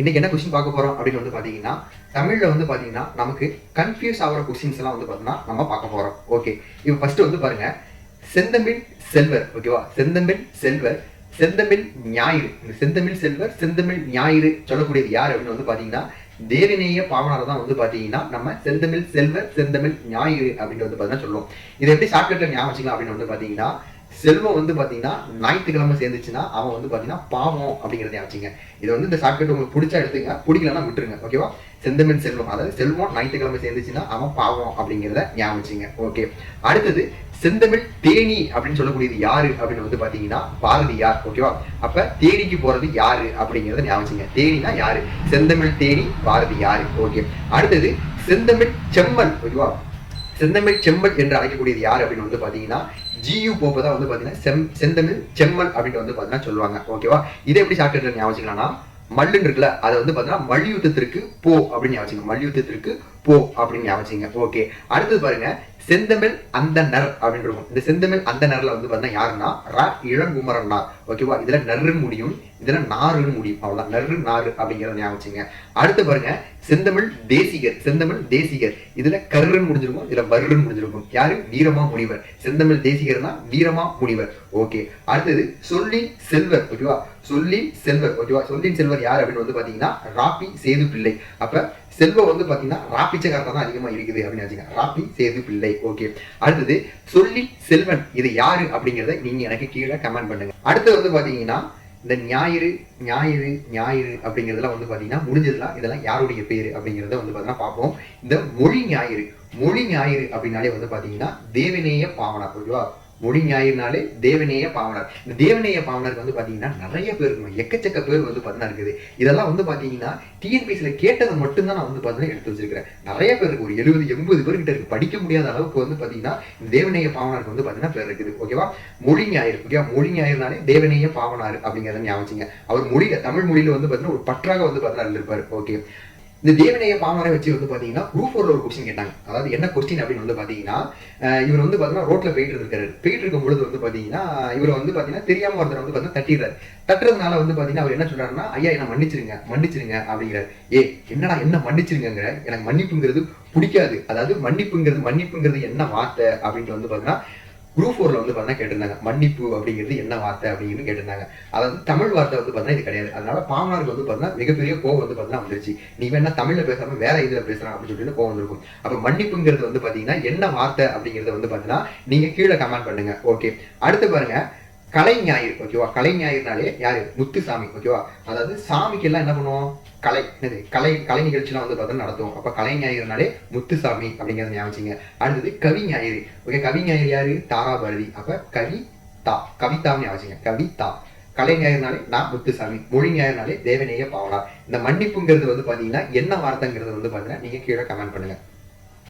இன்னைக்கு என்ன கொஸ்டின் பார்க்க போறோம் அப்படின்னு வந்து பாத்தீங்கன்னா தமிழ்ல வந்து பாத்தீங்கன்னா நமக்கு கன்ஃபியூஸ் ஆகிற கொஸ்டின்ஸ் எல்லாம் வந்து பாத்தீங்கன்னா நம்ம பார்க்க போறோம். ஓகே இப்போ ஃபர்ஸ்ட் வந்து பாருங்க. செந்தமிழ் செல்வர் ஓகேவா செந்தமிழ் செல்வர் செந்தமிழ் ஞாயிறு. இந்த செந்தமிழ் செல்வர் செந்தமிழ் ஞாயிறு சொல்லக்கூடியது யார் அப்படின்னு வந்து பாத்தீங்கன்னா தேவநேய பாவனார் தான் வந்து பாத்தீங்கன்னா நம்ம செந்தமிழ் செல்வர் செந்தமிழ் ஞாயிறு அப்படின்னு வந்து பாத்தீங்கன்னா சொல்லுவோம். இதை எப்படி ஷார்ட்கட்ல ஞாபகம் வச்சுக்கலாம் அப்படின்னு வந்து பாத்தீங்கன்னா செல்வம் வந்து பாத்தீங்கன்னா ஞாயிற்றுக்கிழமை சேர்ந்துச்சுன்னா அவன் வந்து பாத்தீங்கன்னா பாவம் அப்படிங்கறத வச்சுங்க இது வந்து இந்த ஷார்ட்கட் உங்களுக்கு பிடிச்சா எடுத்துங்க பிடிக்கலன்னா விட்டுருங்க ஓகேவா செந்தமிழ் செல்வம் அதாவது செல்வம் ஞாயிற்றுக்கிழமை சேர்ந்துச்சுன்னா அவன் பாவம் அப்படிங்கிறத ஞாபகம் ஓகே அடுத்தது செந்தமிழ் தேனி அப்படின்னு சொல்லக்கூடியது யாரு அப்படின்னு வந்து பாத்தீங்கன்னா பாரதியார் ஓகேவா அப்ப தேனிக்கு போறது யாரு அப்படிங்கிறத ஞாபகம் தேனினா யாரு? செந்தமிழ் தேனி பாரதியார் ஓகே அடுத்தது செந்தமிழ் செம்மல் ஓகேவா செந்தமிழ் செம்மல் என்று அழைக்கக்கூடியது யார் அப்படின்னு வந்து பாத்தீங்கன்னா ஜியு போப்பை தான் வந்து பாத்தீங்கன்னா செம் செந்தமிழ் செம்மல் அப்படின்னு வந்து பாத்தீங்கன்னா சொல்லுவாங்க. ஓகேவா இதை எப்படி ஷார்ட்கட்ல ஞாபகம் மல்லுன்னு இருக்குல்ல அதை வந்து பாத்தீங்கன்னா மல்யுத்தத்திற்கு போ அப்படின்னு ஞாபகம் மல்யுத்தத்திற்கு போ அப்படின்னு ஞாபகம் ஓகே அடுத்தது பாருங்க செந்தமிழ் அந்த நர் அப்படின்னு இருக்கும் இந்த செந்தமிழ் அந்த நர்ல வந்து பார்த்தீங்கன்னா யாருன்னா? ரா இளங்குமரன் ஓகேவா இதுல நர்ருன்னு முடியும். இதுல நாருன்னு முடியும். அவ்வளவுதான். நர்ரு நாரு அப்படிங்கிறத ஞாபகம் வச்சுங்க. அடுத்து பாருங்க. செந்தமிழ் தேசிகர். செந்தமிழ் தேசிகர். இதுல கருன்னு முடிஞ்சிருக்கும். இதுல வர்ருன்னு முடிஞ்சிருக்கும். யாரு? வீரமா முனிவர். செந்தமிழ் தேசிகர்னா வீரமா முனிவர். ஓகே அடுத்தது சொல்லி செல்வர். ஓகேவா சொல்லி செல்வர். ஓகேவா சொல்லின் செல்வர் யார் அப்படின்னு வந்து பாத்தீங்கன்னா ராபி சேது பிள்ளை அப்ப செல்வம் வந்து பாத்தீங்கன்னா ராப்பிச்சக்காரத்தான் தான் அதிகமா இருக்குது அப்படின்னு வச்சுக்கோங்க ராப்பி சேது பிள்ளை ஓகே. அடுத்தது சொல்லி செல்வன் இது யாரு அப்படிங்கிறத நீங்க எனக்கு கீழே கமெண்ட் பண்ணுங்க. அடுத்து வந்து பாத்தீங்கன்னா இந்த ஞாயிறு ஞாயிறு ஞாயிறு அப்படிங்கிறதுலாம் வந்து பாத்தீங்கன்னா முடிஞ்சதுலாம் இதெல்லாம் யாருடைய பேரு அப்படிங்கிறத வந்து பாத்தீங்கன்னா பார்ப்போம். இந்த மொழி ஞாயிறு மொழி ஞாயிறு அப்படின்னாலே வந்து பாத்தீங்கன்னா தேவநேய பாவனா ஓகேவா மொழி ஞாயிறுனாலே தேவநேய பாவனர். இந்த தேவநேய பாவனருக்கு வந்து பார்த்தீங்கன்னா நிறைய பேர் இருக்கும் எக்கச்சக்க பேர் வந்து பார்த்தீங்கன்னா இருக்குது. இதெல்லாம் வந்து பார்த்தீங்கன்னா டிஎன்பிசியில் கேட்டதை மட்டும்தான் நான் வந்து பார்த்தீங்கன்னா எடுத்து வச்சிருக்கிறேன். நிறைய பேர் இருக்கு. ஒரு எழுபது எண்பது பேர் கிட்ட இருக்கு. படிக்க முடியாத அளவுக்கு வந்து பார்த்தீங்கன்னா இந்த தேவநேய பாவனருக்கு வந்து பார்த்தீங்கன்னா பேர் இருக்குது. ஓகேவா மொழி ஞாயிறு. ஓகேவா மொழி ஞாயிறுனாலே தேவநேய பாவனார் அப்படிங்கிறத ஞாபகம் அவர் மொழியில் தமிழ் மொழியில வந்து பார்த்தீங்கன்னா ஒரு பற்றாக வந்து பார்த்தீங்கன்னா இருந்திருப்பாரு ஓகே இந்த தேவநேய பாமரை வச்சு வந்து பார்த்தீங்கன்னா குரூப் ஃபோரில் ஒரு கொஸ்டின் கேட்டாங்க. அதாவது என்ன கொஸ்டின் அப்படின்னு வந்து பாத்தீங்கன்னா இவர் வந்து பாத்தீங்கன்னா ரோட்ல போயிட்டு இருக்காரு. போயிட்டு இருக்கும் பொழுது வந்து பார்த்தீங்கன்னா இவர் வந்து பார்த்தீங்கன்னா தெரியாமல் ஒருத்தர் வந்து பார்த்தீங்கன்னா தட்டிடுறாரு. தட்டுறதுனால வந்து பார்த்தீங்கன்னா அவர் என்ன சொல்றாருன்னா ஐயா என்ன மன்னிச்சிருங்க மன்னிச்சிருங்க அப்படிங்கிறார். ஏ என்னடா என்ன மன்னிச்சிருங்கிற எனக்கு மன்னிப்புங்கிறது பிடிக்காது. அதாவது மன்னிப்புங்கிறது மன்னிப்புங்கிறது என்ன வார்த்தை? அப்படின்ட்டு வந்து பாத்தீங்கன்னா குரூப் ஃபோரில் வந்து பார்த்தீங்கன்னா கேட்டிருந்தாங்க மன்னிப்பு அப்படிங்கிறது என்ன வார்த்தை அப்படின்னு கேட்டிருந்தாங்க. அதாவது தமிழ் வார்த்தை வந்து பார்த்தீங்கன்னா இது கிடையாது. அதனால பாமனாருக்கு வந்து பார்த்தீங்கன்னா மிகப்பெரிய கோவம் வந்து பார்த்தீங்கன்னா வந்துருச்சு. நீ வேணா தமிழில் பேசாமல் வேற இதில் பேசுகிறான் அப்படின்னு சொல்லிட்டு கோவம் இருக்கும் அப்போ மன்னிப்புங்கிறது வந்து பார்த்தீங்கன்னா என்ன வார்த்தை அப்படிங்கறத வந்து பார்த்தீங்கன்னா நீங்கள் கீழே கமெண்ட் பண்ணுங்க. ஓகே அடுத்து பாருங்க. கலை ஞாயிறு ஓகேவா கலை ஞாயிறுனாலே யாரு? முத்துசாமி ஓகேவா அதாவது சாமிக்கு எல்லாம் என்ன பண்ணுவோம்? கலை என்னது? கலை கலை நிகழ்ச்சிலாம் வந்து பார்த்தா நடத்துவோம். அப்ப கலை ஞாயிறுனாலே முத்துசாமி அப்படிங்கிறத ஞாபகம் அடுத்தது கவி ஞாயிறு. ஓகே கவி ஞாயிறு யாரு? தாரா பாரதி அப்ப கவி தா. கவிதான்னு ஞாபகம் கவிதா கலை ஞாயிறுனாலே நான் முத்துசாமி. மொழி ஞாயிறுனாலே தேவநேய பாவனா இந்த மன்னிப்புங்கிறது வந்து பாத்தீங்கன்னா என்ன வார்த்தைங்கிறது வந்து பாத்தீங்கன்னா நீங்க கீழே கமெண்ட் பண்ணுங்க.